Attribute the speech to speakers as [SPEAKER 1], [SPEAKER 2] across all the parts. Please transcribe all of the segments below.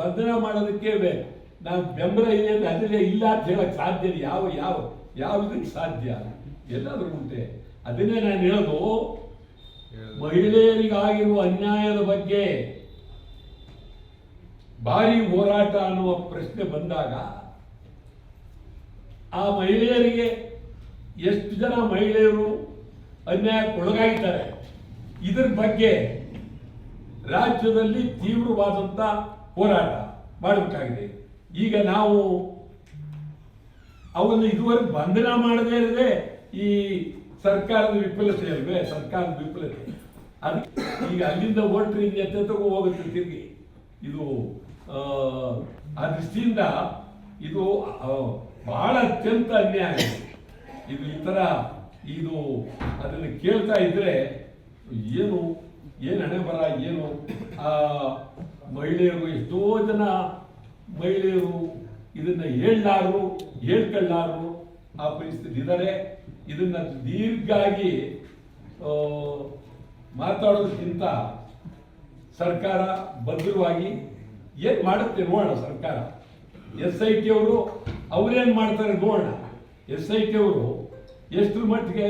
[SPEAKER 1] ಬಂಧನ ಮಾಡೋದಕ್ಕೆ ನಾವು ಬೆಂಬಲ ಇದೆ ಅಂದ್ರೆ ಅದನ್ನೇ ಇಲ್ಲ ಅಂತ ಹೇಳಕ್ ಸಾಧ್ಯ ಯಾವ ಯಾವ ಯಾವ ಯಾವುದಕ್ಕೆ ಸಾಧ್ಯ? ಎಲ್ಲಾದರೂ ಉಂಟೆ. ಅದನ್ನೇ ನಾನು ಹೇಳೋದು. ಮಹಿಳೆಯರಿಗಾಗಿರುವ ಅನ್ಯಾಯದ ಬಗ್ಗೆ ಭಾರಿ ಹೋರಾಟ ಅನ್ನುವ ಪ್ರಶ್ನೆ ಬಂದಾಗ ಆ ಮಹಿಳೆಯರಿಗೆ ಎಷ್ಟು ಜನ ಮಹಿಳೆಯರು ಅನ್ಯಾಯಕ್ಕೊಳಗಾಗಿದ್ದಾರೆ? ಇದರ ಬಗ್ಗೆ ರಾಜ್ಯದಲ್ಲಿ ತೀವ್ರವಾದಂಥ ಹೋರಾಟ ಮಾಡಬೇಕಾಗಿದೆ. ಈಗ ನಾವು ಅವನ್ನ ಇದುವರೆಗೆ ಬಂಧನ ಮಾಡದೇ ಇರದೆ ಈ ಸರ್ಕಾರದ ವಿಫಲತೆ ಅಲ್ವೇ? ಸರ್ಕಾರದ ವಿಫಲತೆ. ಅದು ಈಗ ಅಲ್ಲಿಂದ ಓಟ್ರಿ ಎತ್ತೆತ್ತಗೂ ಹೋಗುತ್ತೆ ತಿರುಗಿ. ಇದು ಆ, ದೃಷ್ಟಿಯಿಂದ ಇದು ಬಹಳ ಅತ್ಯಂತ ಅನ್ಯಾಯ ಇದು ಈ ಥರ ಇದು ಅದನ್ನು ಕೇಳ್ತಾ ಇದ್ರೆ ಏನು ಏನು ಹಣೆ ಬರ ಏನು ಮಹಿಳೆಯರು ಎಷ್ಟೋ ಜನ ಮಹಿಳೆಯರು ಇದನ್ನ ಹೇಳಲಾರು ಹೇಳ್ಕೊಳ್ಳಾರು ಆ ಪರಿಸ್ಥಿತಿ ಇದ್ದಾರೆ ಇದನ್ನ ದೀರ್ಘಾಗಿ ಮಾತಾಡೋದಕ್ಕಿಂತ ಸರ್ಕಾರ ಭದ್ರವಾಗಿ ಏನು ಮಾಡುತ್ತೆ ನೋಡೋಣ ಸರ್ಕಾರ. ಎಸ್ ಐ ಟಿ ಅವರು ಅವ್ರೇನ್ ಮಾಡ್ತಾರೆ ನೋಡೋಣ. ಎಸ್ ಐ ಟಿ ಅವರು ಎಷ್ಟರ ಮಟ್ಟಿಗೆ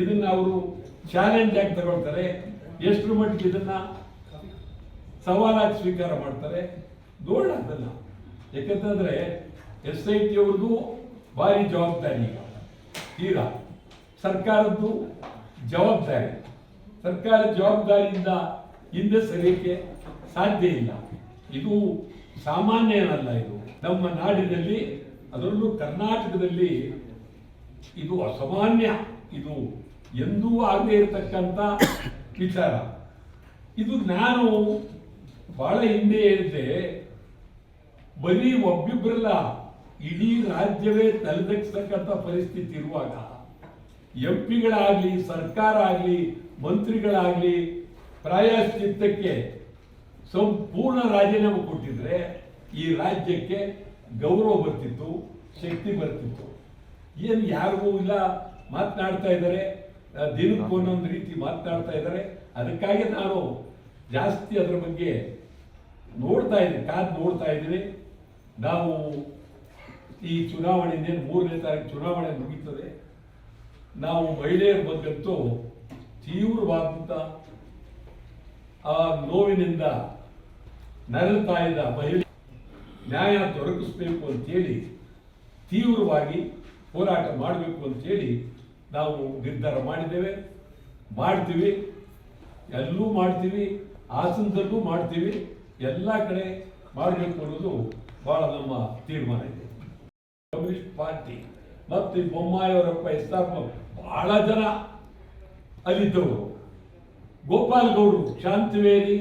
[SPEAKER 1] ಇದನ್ನ ಅವರು ಚಾಲೆಂಜ್ ಆಗಿ ತಗೊಳ್ತಾರೆ, ಎಷ್ಟರ ಮಟ್ಟಿಗೆ ಇದನ್ನ ಸವಾಲಾಗಿ ಸ್ವೀಕಾರ ಮಾಡ್ತಾರೆ. ನೋಡೋಣ ಅದಲ್ಲ ಯಾಕಂತಂದ್ರೆ ಎಸ್ ಐ ಟಿ ಅವ್ರದ್ದು ಭಾರಿ ಜವಾಬ್ದಾರಿ ಈಗ. ತೀರಾ. ಸರ್ಕಾರದ್ದು ಜವಾಬ್ದಾರಿ. ಸರ್ಕಾರ ಜವಾಬ್ದಾರಿಯಿಂದ ಹಿಂದೆ ಸರಿಯಕ್ಕೆ ಸಾಧ್ಯ ಇಲ್ಲ. ಇದು ಸಾಮಾನ್ಯ ಏನಲ್ಲ ಇದು. ನಮ್ಮ ನಾಡಿನಲ್ಲಿ, ಅದರಲ್ಲೂ ಕರ್ನಾಟಕದಲ್ಲಿ ಇದು ಅಸಾಮಾನ್ಯ. ಇದು ಎಂದೂ ಆಗದೇ ಇರತಕ್ಕಂಥ ವಿಚಾರ. ಇದು ನಾನು ಬಹಳ ಹಿಂದೆ ಹೇಳಿದ್ದೆ ಬರೀ ಒಬ್ಬಿಬ್ಬರಲ್ಲ ಇಡೀ ರಾಜ್ಯವೇ ತಲೆದಕ್ಸ್ತಕ್ಕಂಥ ಪರಿಸ್ಥಿತಿ ಇರುವಾಗ, ಎಂ ಪಿಗಳಾಗಲಿ ಸರ್ಕಾರ ಆಗಲಿ ಮಂತ್ರಿಗಳಾಗಲಿ, ಪ್ರಾಯಶ್ಚಿತ್ತಕ್ಕೆ ಸಂಪೂರ್ಣ ರಾಜೀನಾಮೆ ಕೊಟ್ಟಿದ್ರೆ, ಈ ರಾಜ್ಯಕ್ಕೆ ಗೌರವ ಬರ್ತಿತ್ತು, ಶಕ್ತಿ ಬರ್ತಿತ್ತು. ಏನು ಯಾರಿಗೂ ಇಲ್ಲ ಮಾತನಾಡ್ತಾ ಇದ್ದಾರೆ ದಿನಕ್ಕೆ ಒಂದೊಂದು ರೀತಿ ಮಾತನಾಡ್ತಾ ಇದ್ದಾರೆ. ಅದಕ್ಕಾಗಿ ನಾನು ಜಾಸ್ತಿ ಅದರ ಬಗ್ಗೆ ನೋಡ್ತಾ ಇದ್ದೀವಿ, ಕಾದು ನೋಡ್ತಾ ಇದ್ದೀವಿ. ನಾವು ಈ ಚುನಾವಣೆ ಇನ್ನೇನು ಮೂರನೇ ತಾರೀಕು ಚುನಾವಣೆ ಮುಗೀತದೆ. ನಾವು ಮಹಿಳೆಯರ ಬಗ್ಗಂತೂ ತೀವ್ರವಾದಂಥ ಆ ನೋವಿನಿಂದ ನರಳ್ತಾ ಇದ್ದ ಮಹಿಳೆ ನ್ಯಾಯ ದೊರಕಿಸ್ಬೇಕು ಅಂತೇಳಿ, ತೀವ್ರವಾಗಿ ಹೋರಾಟ ಮಾಡಬೇಕು ಅಂತೇಳಿ ನಾವು ನಿರ್ಧಾರ ಮಾಡಿದ್ದೇವೆ. ಮಾಡ್ತೀವಿ, ಎಲ್ಲೂ ಮಾಡ್ತೀವಿ, ಹಾಸನದಲ್ಲೂ ಮಾಡ್ತೀವಿ. ಎಲ್ಲ ಕಡೆ ಮಾಡಬೇಕು ಅನ್ನೋದು ಬಹಳ ನಮ್ಮ ತೀರ್ಮಾನ ಇದೆ. ಕಮ್ಯುನಿಸ್ಟ್ ಪಾರ್ಟಿ ಮತ್ತು ಬೊಮ್ಮಾಯವರಪ್ಪ ಎಸ್ ಬಹಳ ಜನ ಅಲ್ಲಿದ್ದವರು. ಗೋಪಾಲ್ ಶಾಂತಿವೇರಿ ಶಾಂತವೇರಿ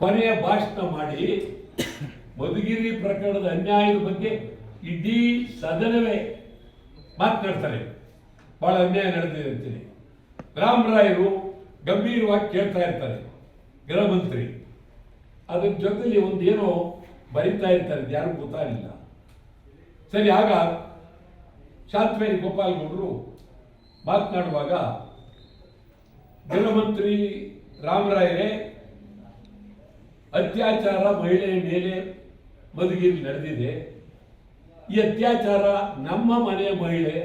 [SPEAKER 1] ಕೊನೆಯ ಭಾಷಣ ಮಾಡಿ ಮಧುಗಿರಿ ಪ್ರಕರಣದ ಅನ್ಯಾಯದ ಬಗ್ಗೆ ಇಡೀ ಸದನವೇ ಮಾತನಾಡ್ತಾರೆ. ಬಹಳ ಅನ್ಯಾಯ ನಡೆದಿದೆ ಅಂತೇಳಿ ರಾಮರಾಯರು ಗಂಭೀರವಾಗಿ ಕೇಳ್ತಾ ಇರ್ತಾರೆ. ಗೃಹ ಮಂತ್ರಿ ಅದ್ರ ಜೊತೆಲಿ ಒಂದು ಏನೋ ಬರಿತಾ ಇರ್ತಾರೆ ಯಾರು ಯಾರಿಗೂ ಗೊತ್ತಾಗಲಿಲ್ಲ. ಸರಿ, ಆಗ ಗೋಪಾಲ್ ಗೌಡರು ಮಾತನಾಡುವಾಗ ಗೃಹಮಂತ್ರಿ ರಾಮರಾಯರೇ, ಅತ್ಯಾಚಾರ ಮಹಿಳೆಯ ಮೇಲೆ ಮದುವೆಯಲ್ಲಿ ನಡೆದಿದೆ. ಈ ಅತ್ಯಾಚಾರ ನಮ್ಮ ಮನೆಯ ಮಹಿಳೆ,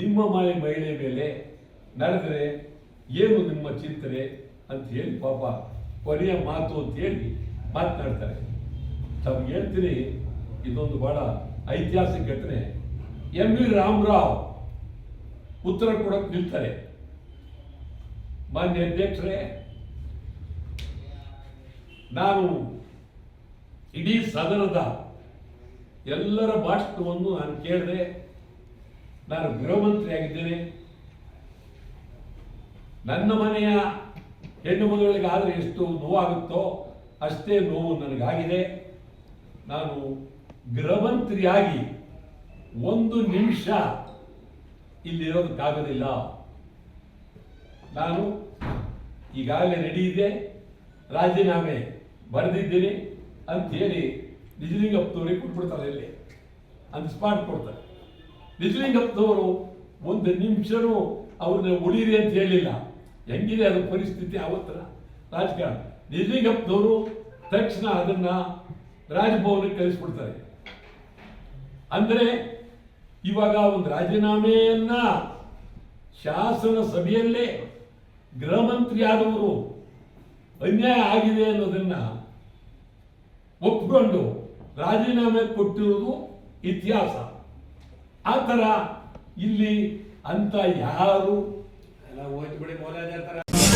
[SPEAKER 1] ನಿಮ್ಮ ಮನೆ ಮಹಿಳೆ ಮೇಲೆ ನಡೆದರೆ ಏನು ನಿಮ್ಮ ಚಿಂತನೆ? ಅಂತ ಹೇಳಿ ಪಾಪ ಕೊನೆಯ ಮಾತು ಅಂತ ಹೇಳಿ ಮಾತನಾಡ್ತಾರೆ. ತಮ್ಗೆ ಹೇಳ್ತೀನಿ, ಇದೊಂದು ಬಹಳ ಐತಿಹಾಸಿಕ ಘಟನೆ. ಎಂ ವಿ ರಾಮರಾವ್ ಉತ್ತರ ಕೊಡಕ್ಕೆ ನಿಲ್ತಾರೆ. ಮಾನ್ಯ ಅಧ್ಯಕ್ಷರೇ, ನಾನು ಇಡೀ ಸದನದ ಎಲ್ಲರ ಭಾಷಣವನ್ನು ನಾನು ಕೇಳಿದೆ, ನಾನು ಗೃಹ ಮಂತ್ರಿ ಆಗಿದ್ದೇನೆ ನನ್ನ ಮನೆಯ ಹೆಣ್ಣು ಮಗಳಿಗಾದರೆ ಎಷ್ಟು ನೋವಾಗುತ್ತೋ ಅಷ್ಟೇ ನೋವು ನನಗಾಗಿದೆ. ನಾನು ಗೃಹಮಂತ್ರಿಯಾಗಿ ಒಂದು ನಿಮಿಷ ಇಲ್ಲಿರೋದಕ್ಕಾಗೋದಿಲ್ಲ. ನಾನು ಈಗಾಗಲೇ ರೆಡಿ ಇದೆ ರಾಜೀನಾಮೆ ಬರೆದಿದ್ದೀನಿ ಅಂತ ಹೇಳಿ ನಿಜಲಿಂಗಪ್ಪನವರಿಗೆ ಕೊಟ್ಬಿಡ್ತಾರೆ ಇಲ್ಲಿ. ಅಂತ ಸ್ಪಾಟ್ ಕೊಡ್ತಾರೆ. ನಿಜಲಿಂಗಪ್ಪನವರು ಒಂದು ನಿಮಿಷನೂ ಅವ್ರನ್ನ ಉಳಿರಿ ಅಂತ ಹೇಳಿಲ್ಲ. ಹೆಂಗಿದೆ ಅದು ಪರಿಸ್ಥಿತಿ ಆವತ್ತರ ರಾಜಕಾರಣ ನಿಜಲಿಂಗಪ್ಪನವರು ತಕ್ಷಣ ಅದನ್ನ ರಾಜಭವನಕ್ಕೆ ಕಳಿಸ್ಬಿಡ್ತಾರೆ. ಅಂದ್ರೆ ಇವಾಗ ಒಂದು ರಾಜೀನಾಮೆಯನ್ನ ಶಾಸನ ಸಭೆಯಲ್ಲೇ ಗೃಹ ಮಂತ್ರಿ ಆದವರು ಅನ್ಯಾಯ ಆಗಿದೆ ಅನ್ನೋದನ್ನ ಒಪ್ಕೊಂಡು ರಾಜೀನಾಮೆ ಕೊಟ್ಟಿರುವುದು ಇತಿಹಾಸ. ಆ ಥರ ಇಲ್ಲಿ ಅಂತ ಯಾರು
[SPEAKER 2] ಎಲ್ಲ ಹೋಯ್ತು ಬಿಡಿ ಮೌಲ್ಯ ಅಂತಾರ